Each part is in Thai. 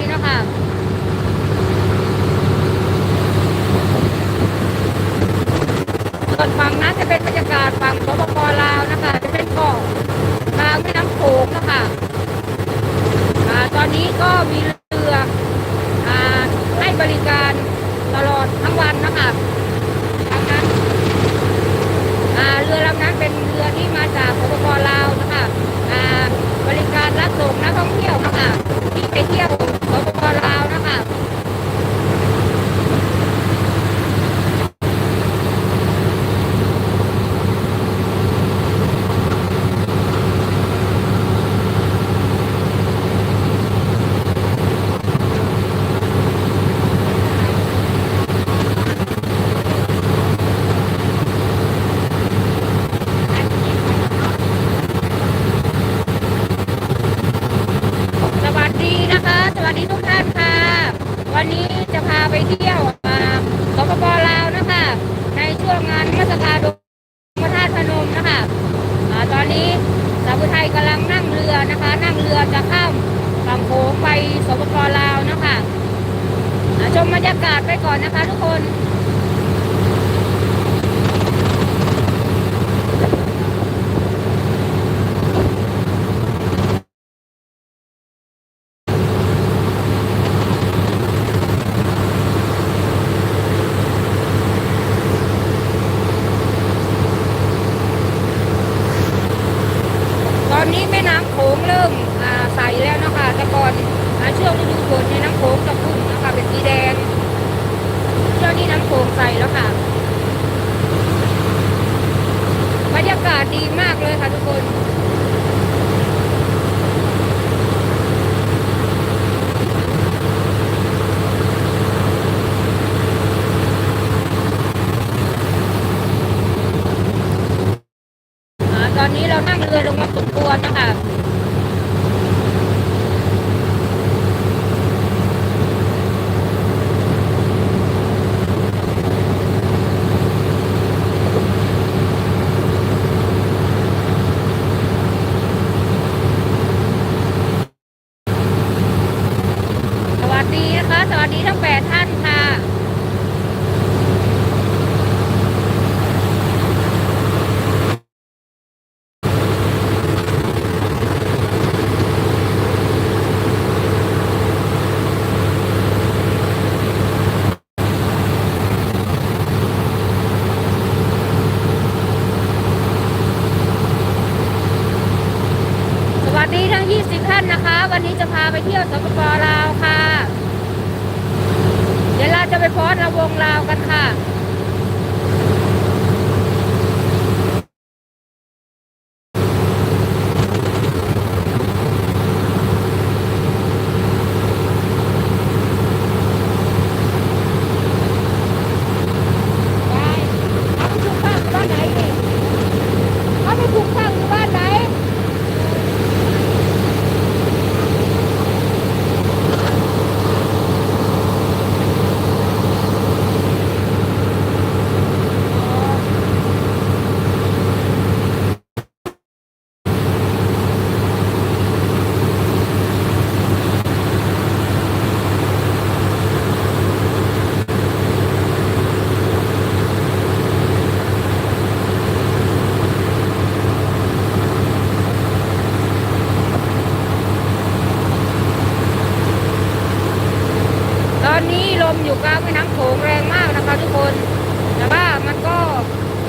เนะคะส่วนฝั่งนั้นจะเป็นบรรยากาศฝั่งสปปลาวนะคะ จะเป็นเกาะกางแม่น้ำโขงนะคะอ่ตอนนี้ก็มีเรืออให้บริการตลอดทั้งวันนะคะเรือลำนั้นเป็นเรือที่มาจากสปปลาวนะคะบริการรับส่งนักท่องเที่ยวนะคะที่ไปเที่ยว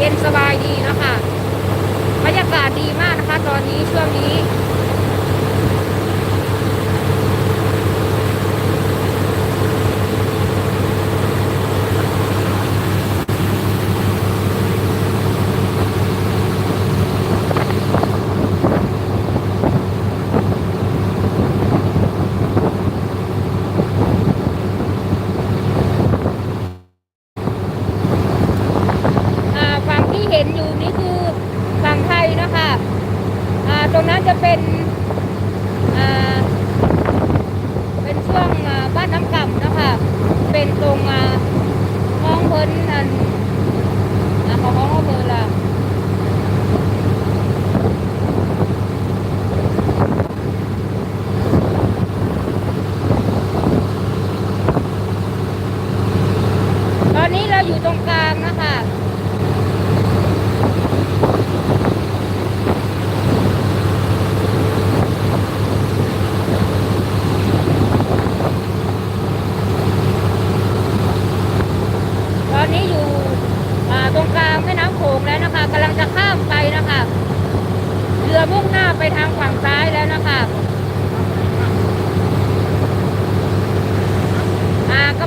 ย็นสบายดีนะคะบรรยากาศดีมากนะคะ ตอนนี้ช่วงนี้ Nó không có.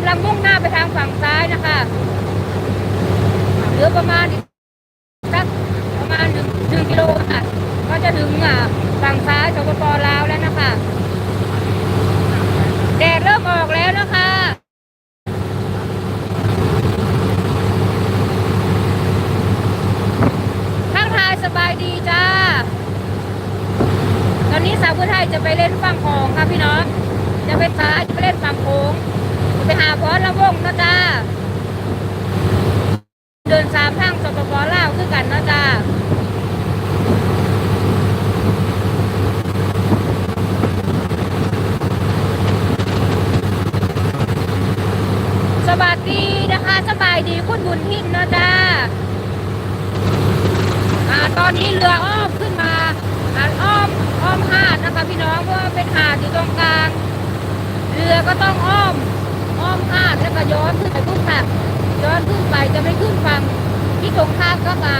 ำลังมุ่งหน้าไปทางฝั่งซ้ายนะคะเหลือประมาณสักประมาณหนึ่งถึงกิโลค่ะ ก็จะถึงฝั่งซ้ายสปปลาวแล้วนะคะแดดเริ่มออกแล้วนะคะ ไปหาพอละวงนะจ๊ะเดินสามทางสปปลาวคือกันนะจ๊ะสบายดีนะคะสบายดีคุณบุญทินนะจ๊ะตอนนี้เรืออ้อมขึ้นมาอ่าอ้อมอ้อมหาดนะคะพี่น้องเพราะเป็นหาดอยู่ตรงกลาง เรือก็ต้องอ้อม อ้อมอ้าแล้วก็ย้อนขึ้นไปพุ่งค่ะย้อนขึ้นไปจะไม่ขึ้นฟังที่ตรงข้ามก็มา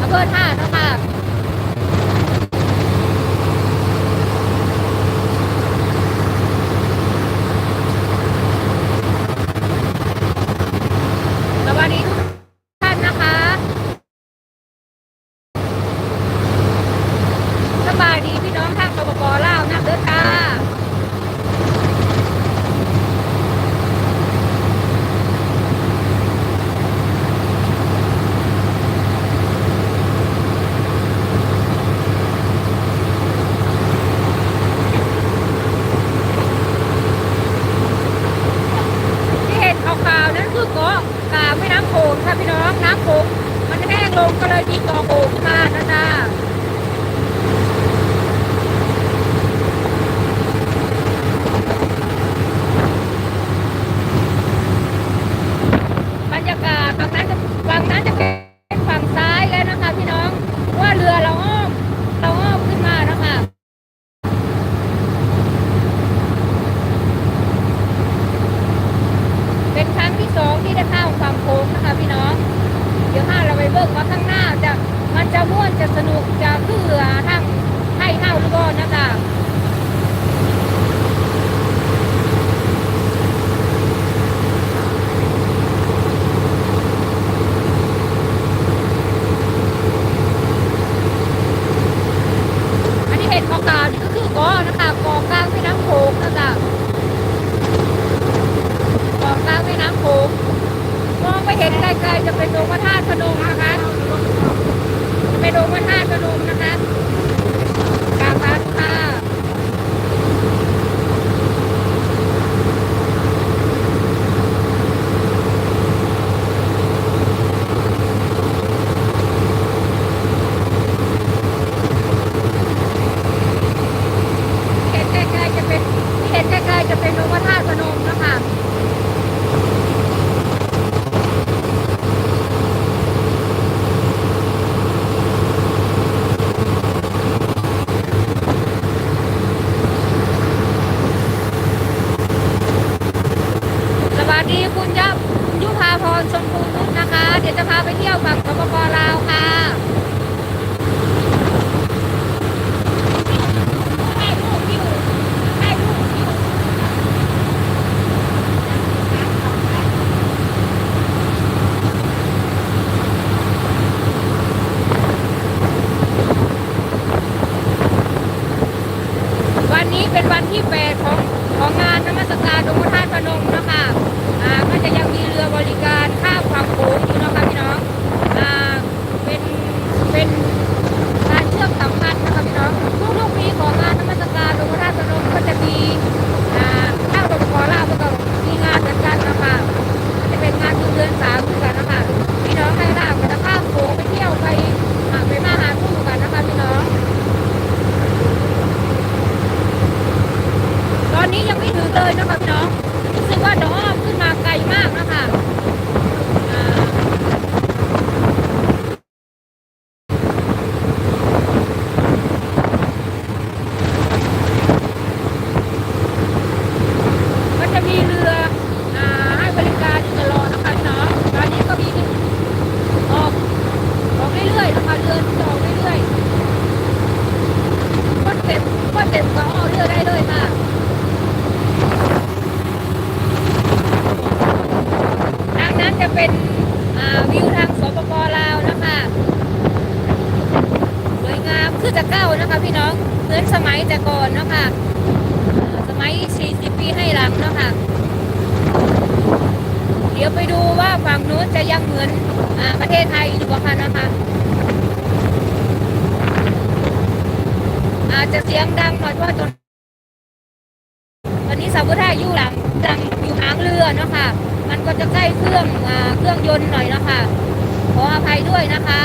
อำเภอท่านะคะ 往南走，往南走 สลุงนะคะ 要吗？ ประเทศไทยอยู่ะคะนะคะ อาจจะเสียงดังหน่อยเพราะตอนตอนนี้สาวท่าอยู่หลังดังอยู่หางเรือเนาะค่ะ มันก็จะใกล้เครื่องเครื่องยนต์หน่อยเนาะค่ะ ขออภัยด้วยนะคะ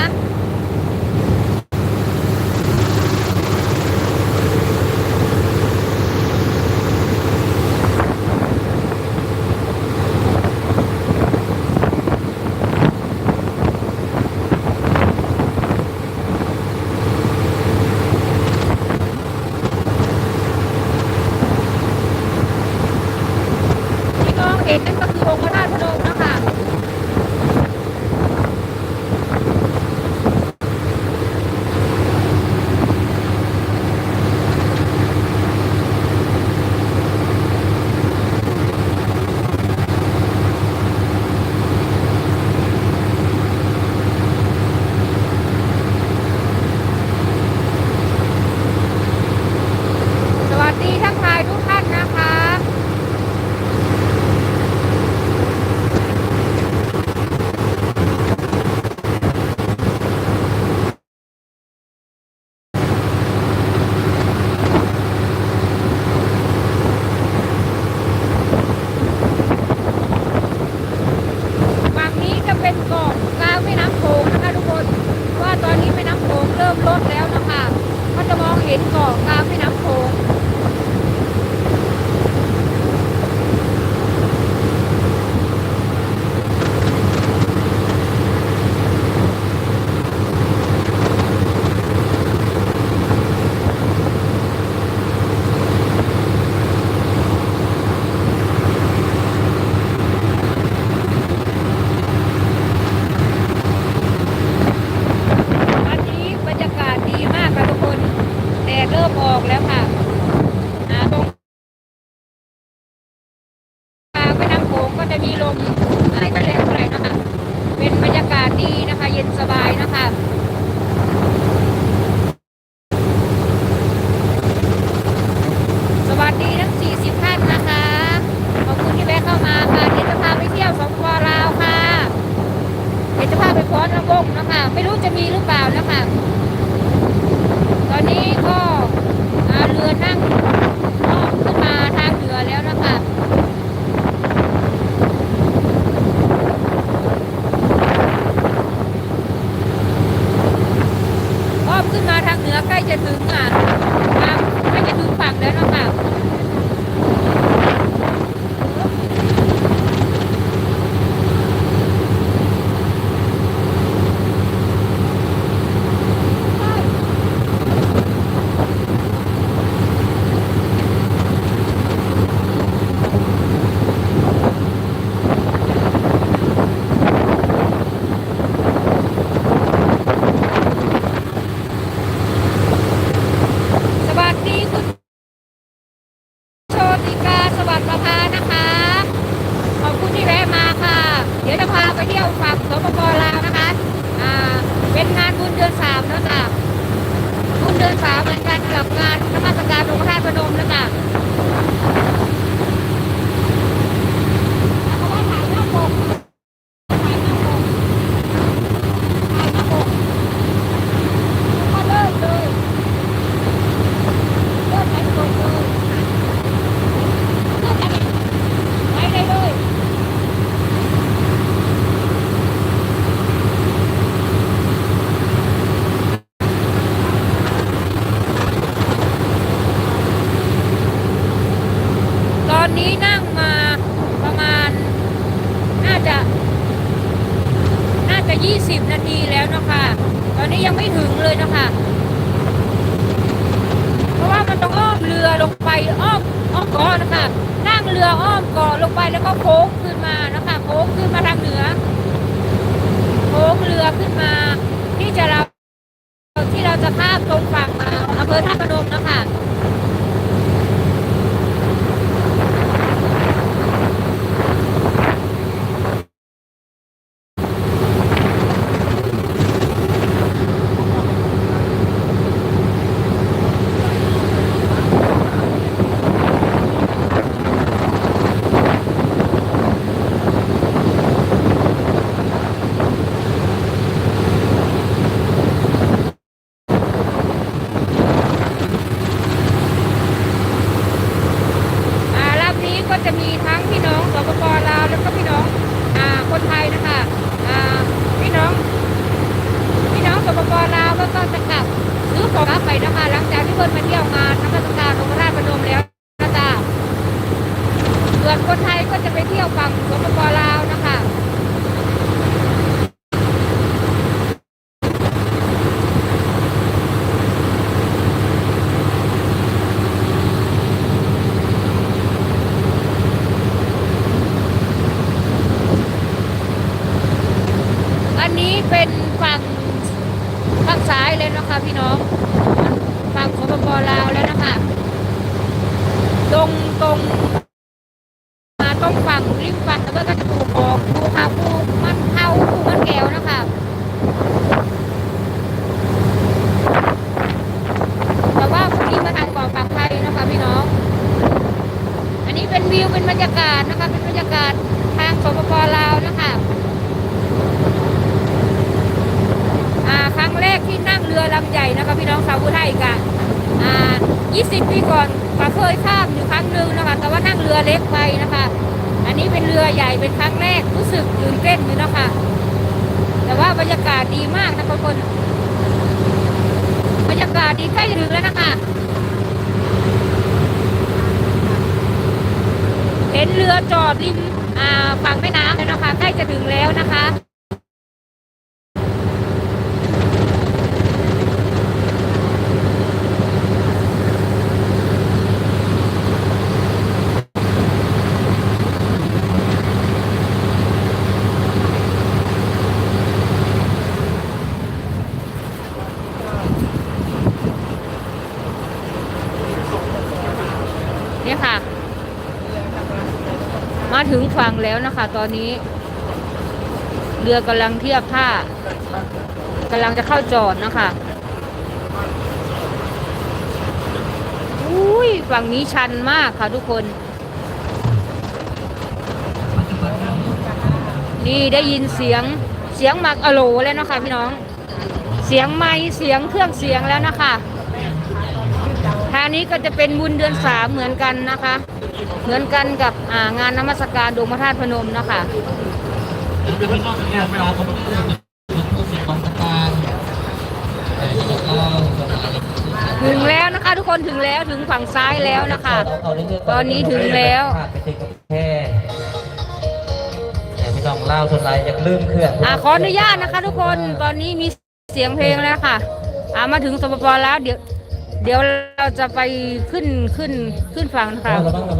เห็นเกาะกลางแม่น้ำโขง 何? ไปอ้อมอ้อมเกาะนะคะนั่งเรืออ้อมเกาะลงไปแล้วก็โค้งขึ้นมานะคะโค้งขึ้นมาทางเหนือโค้งเรือขึ้นมา ที่จะเราที่เราจะข้ามตรงฝั่งอ่าอำเภอท่าพนมนะคะ อ่าลำนี้ก็จะมีทั้งพี่น้องสปปลาวแล้วก็พี่น้องอ่าคนไทยนะคะอ่าพี่น้อง พี่น้องสปปลาวก็ต้องจะกลับซื้อของกลับไปนะคะ หลังจากที่เพิ่นมาเที่ยวงานนมัสการองค์พระธาตุพนมแล้วนะจ๊ะส่วนคนไทยก็จะไปเที่ยวฝั่งสปปลาวนะคะ อั นี้เป็นฝั่งฝั่งซ้ายเลยนะคะพี่น้องฝั่งของปปลาวแล้วนะคะ ตรงตรงมาต้องฝั่งริมฝั่งแล้วก็จะถูกออกภูเขาภูมันเทาภูมันแก้วนะคะ แต่ว่าพรุ่งนี้มาทางเกาะปากไทยนะคะพี่น้อง อันนี้เป็นวิวเป็นบรรยากาศนะคะ เป็นบรรยากาศทางสปปลาวนะคะ อ่าครั้งแรกที่นั่งเรือลำใหญ่นะคะพี่น้องชาวพุไทยกันอ่า 20 ปีก่อนก็เคยข้ามอยู่ครั้งหนึ่งนะคะ แต่ว่านั่งเรือเล็กไปนะคะ อันนี้เป็นเรือใหญ่เป็นครั้งแรกรู้สึกตื่นเต้นอยู่นะคะ แต่ว่าบรรยากาศดีมากนะทุกคนบรรยากาศดีใกล้ถึงแล้วนะคะเห็นเรือจอดริมอ่าฝั่งแม่น้ำแล้วนะคะ ใกล้จะถึงแล้วนะคะ นี่ค่ะ มาถึงฝั่งแล้วนะคะ ตอนนี้ เรือกำลังเทียบท่ากำลังจะเข้าจอดนะคะอุ้ยฝั่งนี้ชันมากค่ะทุกคน นี่ได้ยินเสียงเสียงหมักอโลแล้วนะคะพี่น้อง เสียงไม้เสียงเครื่องเสียงแล้วนะคะางนี้ก็จะเป็นบุญเดือนสามเหมือนกันนะคะ เหมือนกันกับงานนมัสการดวงพระธาตุพนมนะคะถึงแล้วนะคะ ทุกคนถึงแล้วถึงฝั่งซ้ายแล้วนะคะ ตอนนี้ถึงแล้วไปถึงกับแค่แต่พี่น้องเล่าส่วนไรยากลืมเครื่องอ่าขออนุญาตนะคะ ทุกคนตอนนี้มีเสียงเพลงแล้วค่ะอ่ามาถึงสปปแล้วเดี๋ยว เดี๋ยวเราจะไปขึ้นขึ้นขึ้นฝั่งนะคะ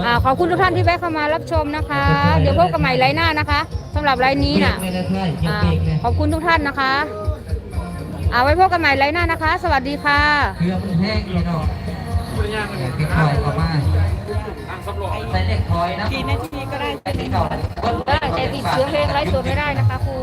อ่าขอบคุณทุกท่านที่แวะเข้ามารับชมนะคะ เดี๋ยวพบกันใหม่ไลน์หน้านะคะสำหรับไลน์นี้น่ะไม่ได้ใช่เกี่ยวอ่าเองนะขอบคุณทุกท่านนะคะเอาไว้พบกันใหม่ไลน์หน้านะคะ สวัสดีค่ะเครื่องมันแห้งพี่น้องเก็บของออกมาใส่เด็กคอยนะกี่นาทีก็ได้ใส่เด็กเก่าได้แต่ติดเสียงเพลงไลฟ์สดไม่ได้นะคะครู